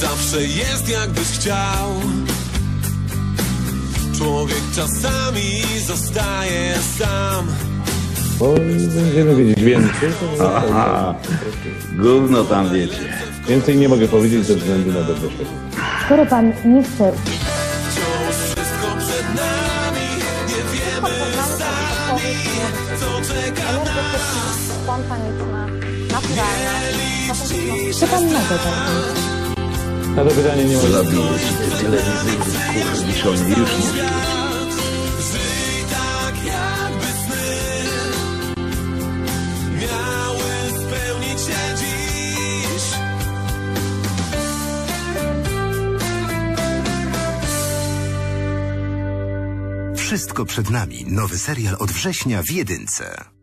zawsze jest jakbyś chciał. Człowiek czasami zostaje sam. Bo będziemy wiedzieć więcej, Aha, gówno tam wiecie. więcej nie mogę powiedzieć ze względu na dobre. Skoro pan nie chce Wciąż wszystko przed nami, nie wiemy sami, co czeka nas. spontaniczna, naturalna. Co pan na to? Na to pytanie nie mogę. Zabiłeś te telewizyjnych kurwiszoni, już nie Żyj tak jakby sny miały spełnić się dziś. Wszystko przed nami. Nowy serial od września w jedynce.